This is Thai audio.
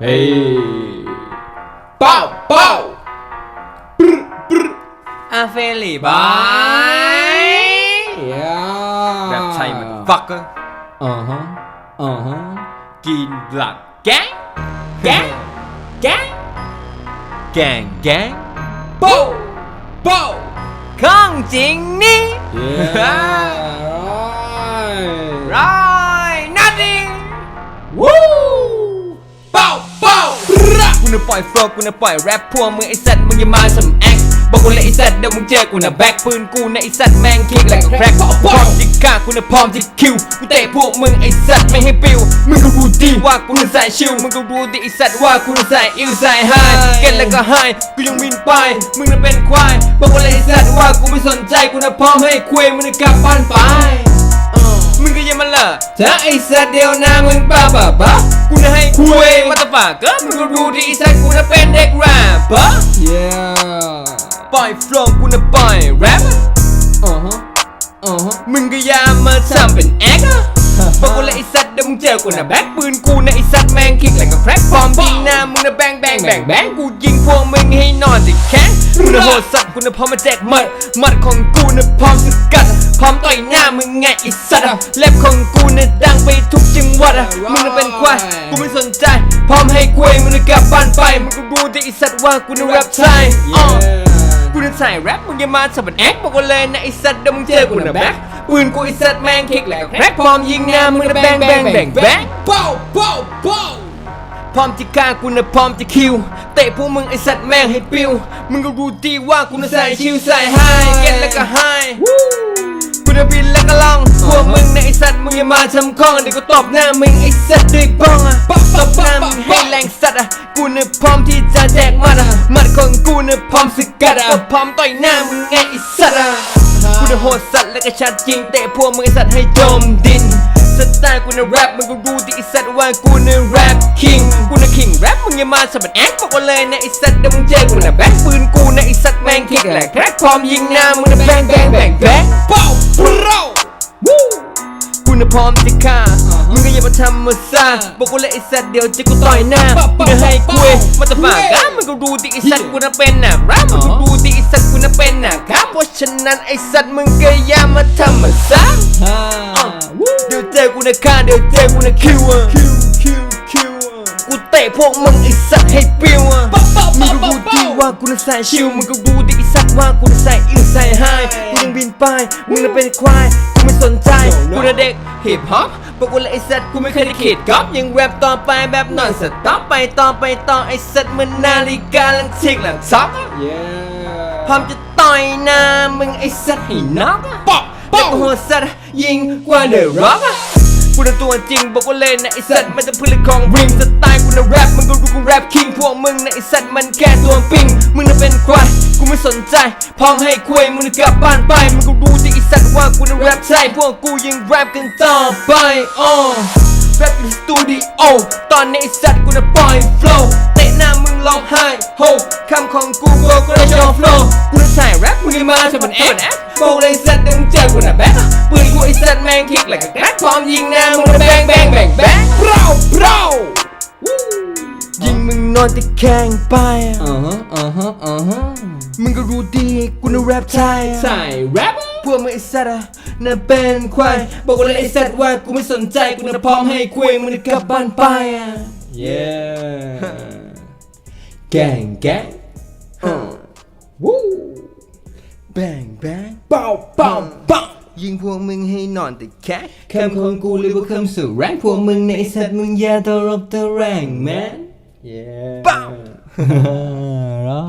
เฮ้ยเป้าเป้าปรึปรึอาเฟลีบายแบบใช่มันฟักเกอร์อ่าฮะอ่าฮะกินหลักแก๊งแก๊งแก๊งแกงแก๊งเป้าเป้าข้องจริงนี่ ล่อยโฟล์กูน่ะปล่อยแรปพวกมึงไอสัตว์มึงอย่ามาสำแอคบอกกูเลยไอสัตว์เดี๋ยวมึงเจอกูน่ะแบ็คปืนกูน่ะไอสัตว์แม่งคิกแหลกแครกพร้อมจิกฆ่ากูน่ะพร้อมจิกคิวกูเตะพวกมึงไอสัตว์ไม่ให้ปิวมึงก็รู้ดีว่ากูน่ะใส่ชิวมึงก็รู้ดีไอสัตว์ว่ากูน่ะใส่อิวใส่ไฮเก็ตแล้วก็ไฮกูยังบินไปมึงน่ะเป็นควายบอกกูเลยไอสัตว์ว่ากูไม่สนใจกูน่ะพร้อมให้คุยมึงน่ะกลับบ้านไป มึงก็อยังมาละถ้าไอ้สัตว์เดียวหนามึงบ้าบ้าบ้ากูน่ะให้คุยมาตะฝากก็มึงก็รู้ดีไอ้สัตว์กูน่ะเป็นเด็กแรปเปอร์ yeah ปล่อยโฟล์กูน่ะปล่อยแรปอ่าฮะอ่าฮะมึงก็อย่ามาทำเป็นแอคอะบอกกูเลยไอ้สัตว์ เดี๋ยวมึงเจอกูน่ะแบ็คปืนกูน่ะไอ้สัตว์แม่งคิกแหลกกับแครกพร้อมยิงหน้ามึงน่ะแบงแบงแบงแบงกูยิงพวกมึงให้นอนติดแข้งกูน่ะโหดสัตว์กูน่ะพร้อมมาแจกหมัดหมัดของกูน่ะพร้อมสกัดพร้อมต่อยหน้ามึงไงไอ้สัตว์อะเล็บของกูน่ะดังไปทุกจังหวัดอะมึงน่ะเป็นควายกูไม่สนใจ พร้อมให้คุยมึงน่ะกลับบ้านไปมึงก็รู้ที่ไอ้สัตว์ว่ากูน่ะแรปไทยอ้อกู จะใส่แรปมึงอย่ามาสับแอคบอกกันเลยนะไอสัตว์เดี๋ยวมึงเจอกูนะแบ็คปืนกูไอสัตว์แม่งคิกแหลกแรปพร้อมยิงหน้ามึงนะแบงแบงแบงแบงเป้าเป้าเป้าพร้อมจะฆ่ากูนะพร้อมจะคิวเตะพวกมึงไอสัตว์แม่งให้ปิว มึงก็รู้ดีว่ากูนะใส่ชิวใส่ไฮเก็ตแล้วก็ไฮกูจะบินแล้วก็ล่องพวกมึงนะไอสัตว์มึงอย่ามาทำคองเดี๋ยวกูตบหน้ามึงไอสัตว์ด้วยบ้องอะตบหน้ามึงให้แรงสัตว์อะกูนะพร้อมที่จะแดกมันอะ นะพร้อมสกัดอะก็พร้อมต่อยหน้ามึงไงไอสัตว์อะกูน่ะโหดสัตว์และก็ชัดจริงเตะพวกมึงไอสัตว์ให้จมดินสไตล์กูน่ะแรปมึงก็รู้ดิไอสัตว์ว่ากูน่ะแรปคิงกูน่ะคิงแรปมึงอย่ามาสับแอคบอกว่าเลยนะไอสัตว์เดี๋ยวมึงเจอกูน่ะแบ็คปืนกูนะไอสัตว์แม่งคิกแหลกแครกพร้อมยิงหน้ามึงน่ะแบงแบงแบงแบงเป้าเป้าวู้ กูน่ะพร้อมจะฆ่ามึงก็อย่ามาทำมาซ่าบอกกูเลยไอสัตว์เดี๋ยวจะกูต่อยหน้ากูน่ะให้คุยมาตะฝากกันมึงก็รู้ดิไอสัตว์กูน่ะเป็นน่ะแรปมึงก็รู้ดิไอสัตว์กูน่ะเป็นน่ะครับเพราะฉะนั้นไอสัตว์มึงก็อย่ามาทำมาซ่าฮ่าเดี๋ยวเจอกูนะฆ่าเดี๋ยวเจอกูนะคิวอะคิวคิวคิวกูเตะพวกมึงไอสัตว์ให้ปิวอะมึงก็รู้ดีว่ากูน่ะใส่ชิวมึงก็รู้ดีไอสัตว์ว่ากูน่ะใส่อิวใส่ไฮกูยังบินไปมึงน่ะเป็นควายกู ไม่สนใจ กูน่ะเด็กฮิปฮอปบอกกูเลยไอสัตว์กูไม่เคยได้ขีดก๊อปยังแรปต่อไปแบบนอนสต็อปไปต่อไปต่อไอสัตว์เหมันนาฬิกาหลังทิกหลังซ็อกอะเย้พร้อมจะต่อยหน้ามึงไอสัตว์ให้น็อกอะเป้าแต่เป้ากูโหดสัตว์ยิงกว่าเดอะร็อกอะกูน่ะตัวจริงบอกว่าเล่นนะไอสัตว์มันจะพึ่งเลยของริงสไตล์กูน่ะแรปมึงก็รู้กูแรปคิงพวกมึงนะไอสัตว์มันแค่ตัวปิงมึงน่ะเป็นควายกูไม่สนใจพร้อมให้คุยมึงน่ะกลับบ้านไปมึงก็รู้ที่ไอสัตว์ว่ากูน่ะแรปใช่พวกกูยังแรปกันต่อไปอ๋อแรปในสตูดิโอตอนนี้ไอสัตว์กูน่ะปล่อยโฟล์เตะหน้ามึงร้องไห้โฮคำของกูก็ก็ได้โชว์โฟล์กูน่ะใส่แรปมึงย่มาทำเป็นแอคบอกเลยไอ้สัตว์ดึงเจอกูน่ะแบ๊กปืนกูไอสัตว์แม่งคิกแหลกกระแกรกพร้อมยิงหน้ามึงน่ะแบงแบงแบงแบง นอนตะแคงไปอ่าฮะอ่าฮะอ่าฮะมึงก็รู้ดีกูน่ะแรปไทยใส่แรปพวกมึงไอสัตว์อะน่ะเป็นควายบอกเลยไอ้สัตว์ว่ากูไม่สนใจกูน่ะพร้อมให้คุยมึงน่ะกลับบ้านไปอะเย้แกงแกงวู้แบงแบงเป้าเป้าเป้ายิงพวกมึงให้นอนติดแคกคำของกูเลยว่าคำสู่แรงพวกมึงในไอ้สัตว์มึงอย่าตรบตะแรงแมน เย้เป้าร้อ